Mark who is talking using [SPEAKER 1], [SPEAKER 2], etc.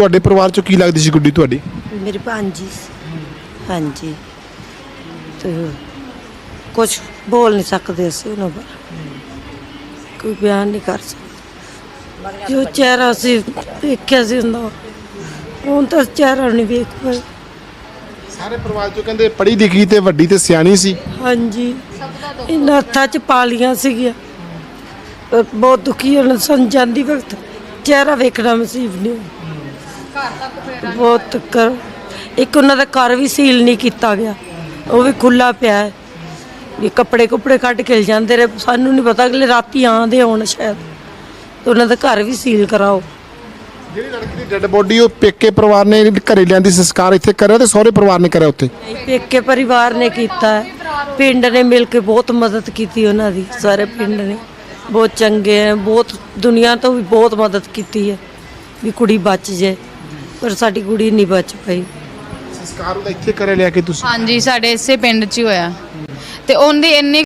[SPEAKER 1] ਤੁਹਾਡੇ ਪਰਿਵਾਰ ਚੋਂ ਕੀ ਲੱਗਦੀ ਸੀ ਗੁੱਡੀ ਤੁਹਾਡੀ?
[SPEAKER 2] ਮੇਰੀ ਭਾਂਜੀ ਸੀ। ਹਾਂਜੀ। ਤੇ ਕੁਝ ਬੋਲ ਨਹੀਂ ਸਕਦੇ ਅਸੀਂ ਉਹਨਾਂ ਬਾਰੇ। ਕੋਈ ਬਿਆਨ ਨਹੀਂ ਕਰ ਸਕਦਾ। ਜੋ ਚਿਹਰਾ ਸੀ ਵੇਖਿਆ ਸੀ ਹੁੰਦਾ ਹੁਣ ਤਾਂ ਚਿਹਰਾ ਨਹੀਂ ਵੇਖ ਪਾਏ।
[SPEAKER 1] ਸਾਰੇ ਪਰਿਵਾਰ ਚੋਂ ਕਹਿੰਦੇ ਪੜ੍ਹੀ ਲਿਖੀ ਤੇ ਵੱਡੀ ਤੇ ਸਿਆਣੀ ਸੀ।
[SPEAKER 2] ਹਾਂਜੀ। ਇਹਨਾਂ ਹੱਥਾਂ 'ਚ ਪਾਲੀਆਂ ਸੀਗੀਆਂ। ਬਹੁਤ ਦੁਖੀ ਹੋਣ ਸੰ ਜਾਂਦੀ ਵਕਤ। ਚਿਹਰਾ ਵੇਖਣਾ ਨਸੀਬ ਨਹੀਂ ਹੋਇਆ। ਬਹੁਤ ਕਰ ਇੱਕ ਉਹਨਾਂ ਦਾ ਘਰ ਵੀ ਸੀਲ ਨਹੀਂ ਕੀਤਾ ਗਿਆ। ਉਹ ਵੀ ਖੁੱਲਾ ਪਿਆ ਹੈ। ਵੀ ਕੱਪੜੇ ਕੁਪੜੇ ਕੱਢ ਕੇ ਲੈ ਜਾਂਦੇ ਰਹੇ। ਸਾਨੂੰ ਨਹੀਂ ਪਤਾ ਅਗਲੇ ਰਾਤੀ ਆਂਦੇ ਹੋਣ ਸ਼ਾਇਦ। ਤੇ ਉਹਨਾਂ ਦਾ ਘਰ ਵੀ ਸੀਲ ਕਰਾਓ।
[SPEAKER 1] ਜਿਹੜੀ ਲੜਕੀ ਦੀ ਡੈੱਡ ਬੋਡੀ ਉਹ ਪੇਕੇ ਪਰਿਵਾਰ ਨੇ ਘਰੇ ਲਿਆਂਦੀ ਸੰਸਕਾਰ ਇੱਥੇ ਕਰਿਆ ਤੇ ਸਹੁਰੇ ਪਰਿਵਾਰ ਨੇ ਕਰਿਆ ਉੱਥੇ?
[SPEAKER 2] ਪੇਕੇ ਪਰਿਵਾਰ ਨੇ ਕੀਤਾ ਹੈ। ਪਿੰਡ ਨੇ ਮਿਲ ਕੇ ਬਹੁਤ ਮਦਦ ਕੀਤੀ ਉਹਨਾਂ ਦੀ। ਸਾਰੇ ਪਿੰਡ ਨੇ। ਬਹੁਤ ਚੰਗੇ ਹੈ। ਬਹੁਤ ਦੁਨੀਆ ਤੋਂ ਵੀ ਬਹੁਤ ਮਦਦ ਕੀਤੀ ਹੈ। ਵੀ ਕੁੜੀ ਬਚ ਜੇ ਪਰ ਸਾਡੀ ਕੁੜੀ ਨਹੀਂ ਬਚ ਪਈ।
[SPEAKER 1] ਸੰਸਕਾਰ ਉਹਦਾ ਇੱਥੇ ਕਰਿਆ ਲਿਆ ਕੇ ਤੁਸੀਂ?
[SPEAKER 3] ਹਾਂਜੀ ਸਾਡੇ ਇਸੇ ਪਿੰਡ 'ਚ ਹੀ ਹੋਇਆ। ਤੇ ਉਹਦੀ ਇੰਨੀ